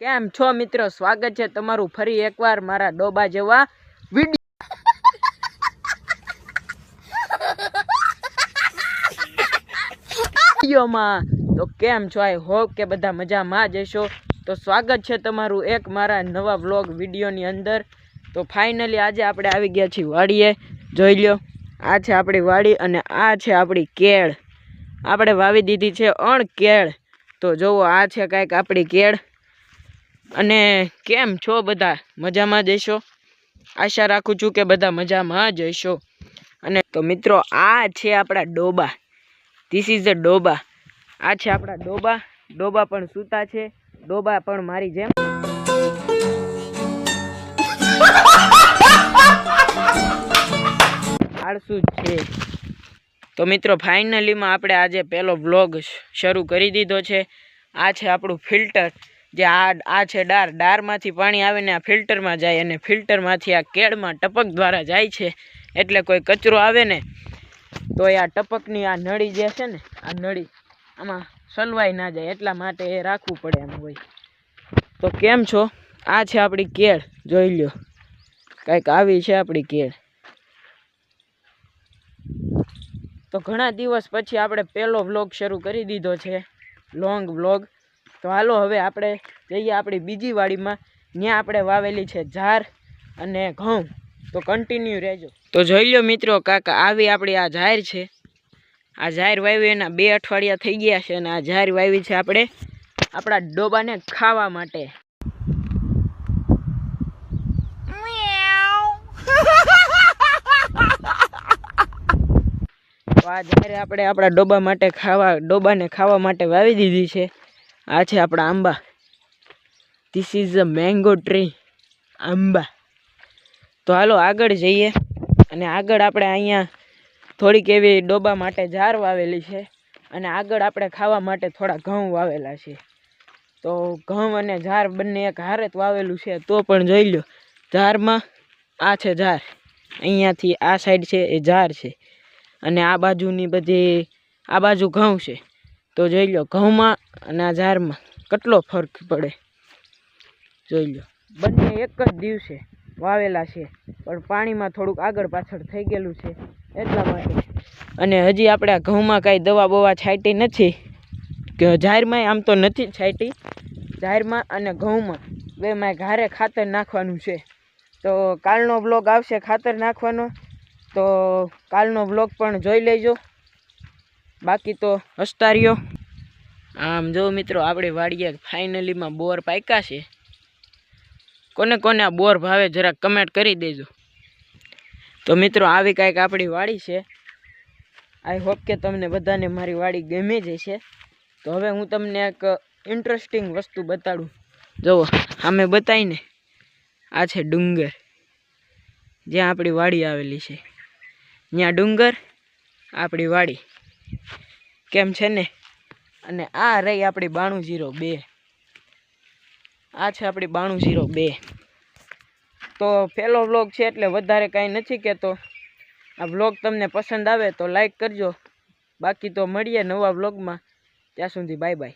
કેમ છો મિત્રો? સ્વાગત છે તમારું ફરી એકવાર મારા ડોબા જેવા વિડીયોમાં. તો કેમ છો? આઈ હોપ કે બધા મજામાં જ તો સ્વાગત છે તમારું એક મારા નવા વ્લોગ વિડીયોની અંદર. તો ફાઇનલી આજે આપણે આવી ગયા છીએ વાડીએ. જોઈ લ્યો. આ છે આપણી વાડી અને આ છે આપણી કેળ. આપણે વાવી દીધી છે અણ કેળ તો જુઓ આ છે કાંઈક આપણી કેળ. અને કેમ છો બધા? મજામાં જ હશો? આશા રાખું છું કે બધા મજામાં જ હશો. અને તો મિત્રો, આ છે આપણા ડોબા. ધીસ ઇઝ ધ ડોબા. આ છે આપણા ડોબા. ડોબા પણ સૂતા છે. ડોબા પણ મારી જેમ. આળસુ છે. તો મિત્રો ફાઇનલીમાં આપણે આજે પહેલો વ્લોગ શરૂ કરી દીધો છે. આ છે આપણું ફિલ્ટર જે આ આ છે ડાર. ડારમાંથી પાણી આવે ને આ ફિલ્ટરમાં જાય અને ફિલ્ટરમાંથી આ કેળમાં ટપક દ્વારા જાય છે. એટલે કોઈ કચરો આવે ને તો એ આ ટપકની આ નળી જે છે ને, આ નળી આમાં સલવાઈ ના જાય. એટલા માટે એ રાખવું પડે એમ હોય. તો કેમ છો? આ છે આપણી કેળ. જોઈ લ્યો. કાંઈક આવી છે આપણી કેળ. તો ઘણા દિવસ પછી આપણે પહેલો વ્લોગ શરૂ કરી દીધો છે. લોંગ વ્લોગ તો હાલો હવે આપણે જઈએ આપણી બીજી વાડીમાં. ત્યાં આપણે વાવેલી છે ઝાર અને ઘઉં. તો કન્ટિન્યુ રહેજો. તો જોઈ લો મિત્રો કાકા આવી આપણી આ ઝાર છે. આ ઝાર વાવી એના બે અઠવાડિયા થઈ ગયા છે અને આ ઝાર વાવી છે આપણે આપણા ડોબાને ખાવા માટે. તો આ જ્યારે આપણે આપણા ડોબા માટે ખાવા ડોબાને ખાવા માટે વાવી દીધી છે. આ છે આપણા આંબા. This is a mango tree આંબા. તો હાલો આગળ જઈએ અને આગળ આપણે અહીંયા થોડીક એવી ડોબા માટે ઝાર વાવેલી છે અને આગળ આપણે ખાવા માટે થોડા ઘઉં વાવેલા છે. તો ઘઉં અને ઝાર બંને એક હારે વાવેલું છે, તો પણ જોઈ લો ઝારમાં આ છે ઝાર. અહીંયાથી આ સાઈડ છે એ ઝાર છે. અને આ બાજુની બધી, આ બાજુ ઘઉં છે. તો જોઈ લો, ઘઉંમાં અને આ ઝારમાં કેટલો ફરક પડે. જોઈ લો, બંને એક જ દિવસે વાવેલા છે, પણ પાણીમાં થોડુંક આગળ પાછળ થઈ ગયેલું છે એટલા માટે. અને હજી આપણે આ ઘઉંમાં કાંઈ દવા બવા છાંટી નથી, કે જાહેરમાં આમ તો નથી છાંટી. જાહેરમાં અને ઘઉંમાં બેમાં ઘારે ખાતર નાખવાનું છે. તો કાલનો બ્લોગ આવશે ખાતર નાખવાનો. તો કાલનો બ્લોગ પણ જોઈ લેજો. બાકી તો હસતા આમ જો મિત્રો, આપણે વાડીએ ફાઇનલીમાં બોર પાક્યા છે. કોને કોને આ બોર ભાવે જરાક કમેન્ટ કરી દેજો. તો મિત્રો, આવી કાંઈક આપણી વાડી છે. આઈ હોપ કે તમને બધાને મારી વાડી ગમી જ છે તો હવે હું તમને એક ઇન્ટરેસ્ટિંગ વસ્તુ બતાડું. જુઓ આમે બતાવીને આ છે ડુંગર. જ્યાં આપણી વાડી આવેલી છે. ત્યાં ડુંગર, આપણી વાડી. કેમ છે ને? અને આ રહી આપણી બાણું જીરો બે. આ છે આપણી બાણું જીરો બે. તો પહેલો વ્લોગ છે એટલે વધારે કાંઈ નથી કહેતો. આ વ્લોગ તમને પસંદ આવે તો લાઈક કરજો. બાકી તો મળીએ નવા વ્લોગમાં ત્યાં સુધી બાય બાય